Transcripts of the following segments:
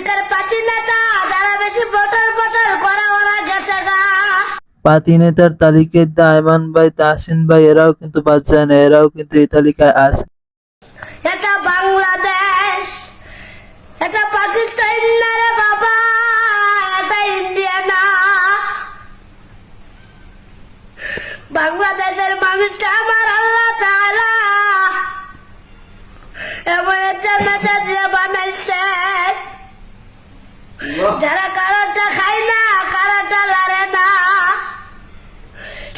পাতি নেতা যারা বেশি বটর বটর করা ওরা গেছে গা। পাতি নেতার তালিকায় আয়মান ভাই তাহসিন ভাই এরাও কিন্তু বাদ যায় না এরাও কিন্তু এই তালিকায় আছে। এটা বাংলাদেশ এটা পাকিস্তান না রে বাবা এটা ইন্ডিয়া না। বাংলাদেশের মানুষটা আমার আল্লাহ তাআলা। এমন একটা যারা খায় না লড়ে না।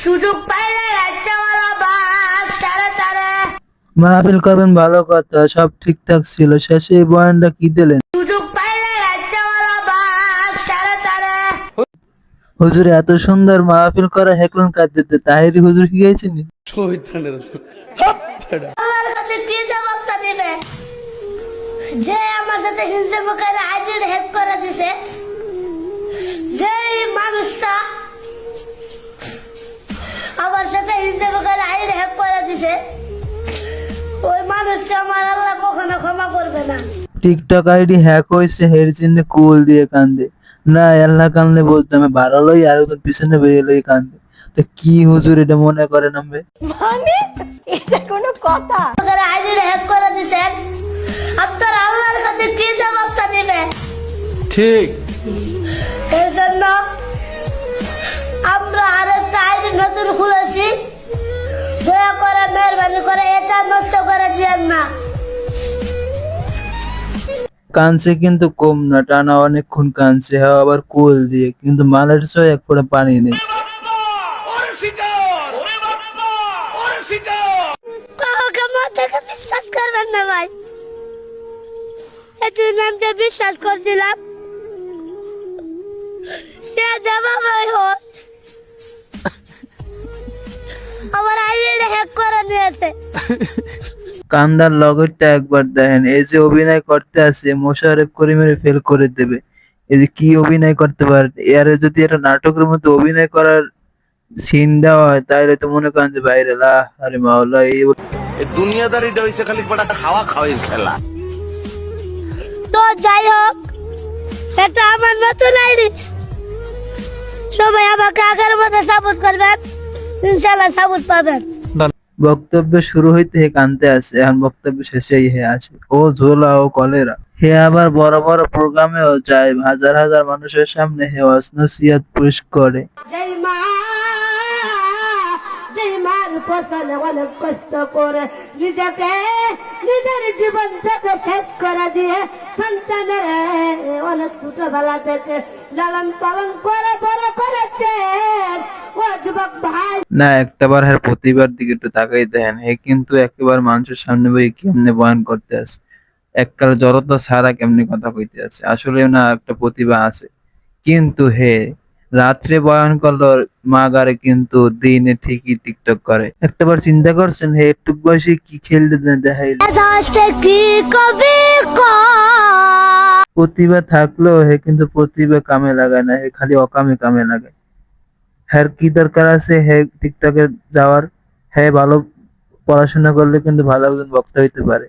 সুযোগ পাইলে একটা বাস তারে তারে। মাহফিল করবেন ভালো কথা সব ঠিকঠাক ছিল। শেষে এই বয়ানটা কি দিলেন? সুযোগ পাইলে একটা বাস তারে তারে। হুজুর এত সুন্দর মাহফিল করা হেকলন কাঁদতে তাহিরি হুজুর কি গেছেন আল্লাহর কাছে কি জবাবটা দিবে? যে আমার সাথে হিংসে মুখের আইডির হেল্প করে দিছে। যে মানুষটা আমার সাথে হিংসে হেল্প করে দিছে ওই মানুষকে আমার আল্লাহ কখনো ক্ষমা করবে না। টিকটক আইডি হ্যাক হয়েছে হের জন্য কুল দিয়ে কান্দে। না আল্লাহ কান্দে বলতাম ভালো লই আর একজন পিছনে বেরিয়ে লই কান্দে। তো কি হুজুর এটা মনে করেন আমি মানে? এটা কোনো কথা। আইডির হেল্প করে ঠিক। এর জন্য আমরা আরেকটা আইডি নতুন খুলেছি। দয়া করে মেহরবানি করে এটা নষ্ট করে দিয়েন না। কানছে কিন্তু কম না টানা অনেকক্ষণ কানছে হ্যাঁ আবার কুল দিয়ে কিন্তু মালের সহ এক ফোঁটা পানি নেই। বিশ্বাস করবেন না ভাই। একটু নামকে বিশ্বাস করে দিলাম সে হোক। আমার আইডি হ্যাক করে নিয়েছে কান্দার লগরটা একবার দেখেন এই যে অভিনয় করতে আসে মোশারফ করিমের ফেল করে দেবে। এই যে কি অভিনয় করতে পারে? এর যদি একটা নাটকের মধ্যে অভিনয় করার সিন দেওয়া হয় তাহলে তো মনে করেন যে বাইরে লা আরে মাওলা এই দুনিয়াদারিটা হইছে খালি কটা খাওয়া খাওয়াই খেলা। তো যাই হোক এটা আমার নতুন আইডি। সবাই আমাকে আগের মধ্যে সাপোর্ট করবেন। ইনশাল্লাহ সাপোর্ট পাবেন। বক্তব্য শুরু হইতে হে কানতে আসে এখন বক্তব্য শেষেই হে আছে ও ঝোলা ও কলেরা হে আবার বড় বড় প্রোগ্রামেও যায় হাজার হাজার মানুষের সামনে হে অসনসিয়াত পুশ করে। জয় মা জয় মার ফসলে অনেক কষ্ট করে নিজেকে নিজের জীবন থেকে শেষ করে দিয়ে সন্তানের ছোটবেলা থেকে লালন পালন করে বড় করেছেন ও যুবক ভাই। না একটাবার হের প্রতিবার দিকে একটু তাকাই দেন হে কিন্তু একেবারে মানুষের সামনে বই কেমনে বয়ান করতে আছে এককাল জড়তা ছাড়া কেমনে কথা কইতে আছে আসলে না একটা প্রতিভা আছে। কিন্তু হে রাত্রে বয়ান করল মাগারে কিন্তু দিনে ঠিকই টিকটক করে। একটাবার চিন্তা করছেন হে একটু বয়সে কি খেলতে দেখাইল? কি কবি প্রতিভা থাকলেও হে কিন্তু প্রতিভা কামে লাগায় না, হে খালি অকামে কামে লাগে হ্যার কি দরকার আছে? হে টিকটকে যাওয়ার। হে ভালো পড়াশোনা করলে কিন্তু ভালো একজন বক্তা হইতে পারে।